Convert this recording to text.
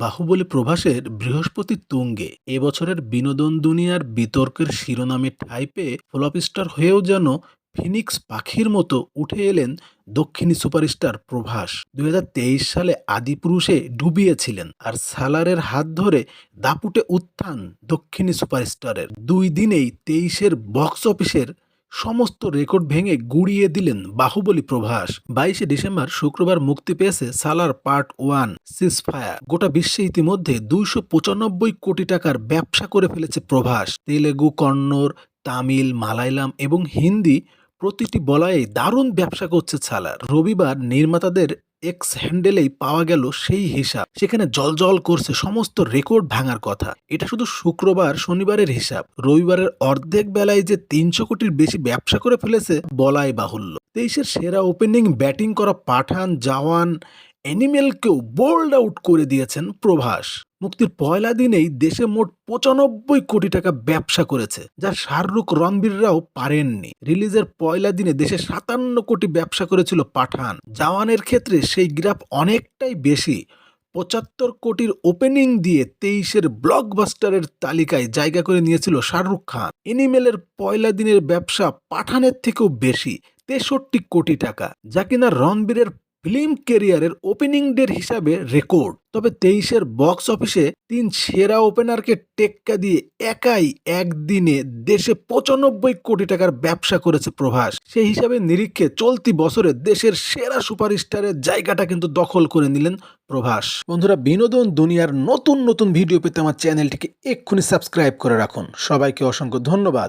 বাহুবলী প্রভাসের বৃহস্পতি তুঙ্গে এবছরের বিনোদন দুনিয়ার বিতর্কের শিরোনামে ঠাঁই পেয়ে ফ্লপ স্টার হয়েও যেন ফিনিক্স পাখির মতো উঠে এলেন দক্ষিণী সুপারস্টার প্রভাস। দুই হাজার তেইশ সালে আদিপুরুষে ডুবিয়েছিলেন আর সালারের হাত ধরে দাপুটে উত্থান দক্ষিণী সুপারস্টারের। দুই দিনেই তেইশের বক্স অফিসের সমস্ত রেকর্ড ভেঙে গুড়িয়ে দিলেন বাহুবলী প্রভাস। বাইশে ডিসেম্বর শুক্রবার মুক্তি পেয়েছে সালার পার্ট ওয়ান সিসফায়ার গোটা বিশ্বে ইতিমধ্যে দুইশো পঁচানব্বই কোটি টাকার ব্যবসা করে ফেলেছে প্রভাস। তেলেগু, কন্নড়, তামিল, মালায়ালাম এবং হিন্দি প্রতিটি বলয়ে দারুণ ব্যবসা করছে ছালার রবিবার নির্মাতাদের এক্স হ্যান্ডেলেই পাওয়া গেল সেই হিসাব। সেখানে জলজল করছে সমস্ত রেকর্ড ভাঙার কথা। এটা শুধু শুক্রবার, শনিবারের হিসাব। রবিবারের অর্ধেক বেলায় যে তিনশো কোটির বেশি ব্যবসা করে ফেলেছে, বলাই বাহুল্য। তেইশের সেরা ওপেনিং ব্যাটিং করা পাঠান, জাওয়ান অ্যানিমেলকেও বোল্ড আউট করে দিয়েছেন প্রভাস। মুক্তির পয়লা দিনেই দেশে মোট পঁচানব্বই কোটি টাকা ব্যবসা করেছে, যা শাহরুখ রণবীররাও পারেননি। রিলিজের পয়লা দিনে দেশে সাতান্ন কোটি ব্যবসা করেছিল পাঠান। জাওয়ানের ক্ষেত্রে সেই গ্রাফ অনেকটাই বেশি। পঁচাত্তর কোটির ওপেনিং দিয়ে তেইশের ব্লকবাস্টারের তালিকায় জায়গা করে নিয়েছিল শাহরুখ খান। এনিমেলের পয়লা দিনের ব্যবসা পাঠানের থেকেও বেশি, তেষট্টি কোটি টাকা, যা কিনা রণবীরের ফিল্ম কেরিয়ারের ওপেনিং ডের হিসাবে রেকর্ড। তবে তেইশের বক্স অফিসে তিন সেরা ওপেনারকে টেক্কা দিয়ে একাই একদিনে দেশে পঁচানব্বই কোটি টাকার ব্যবসা করেছে প্রভাস। সেই হিসাবে নিরীক্ষে চলতি বছরে দেশের সেরা সুপারস্টারের জায়গাটা কিন্তু দখল করে নিলেন প্রভাস। বন্ধুরা, বিনোদন দুনিয়ার নতুন নতুন ভিডিও পেতে আমার চ্যানেলটিকে এক্ষুনি সাবস্ক্রাইব করে রাখুন। সবাইকে অসংখ্য ধন্যবাদ।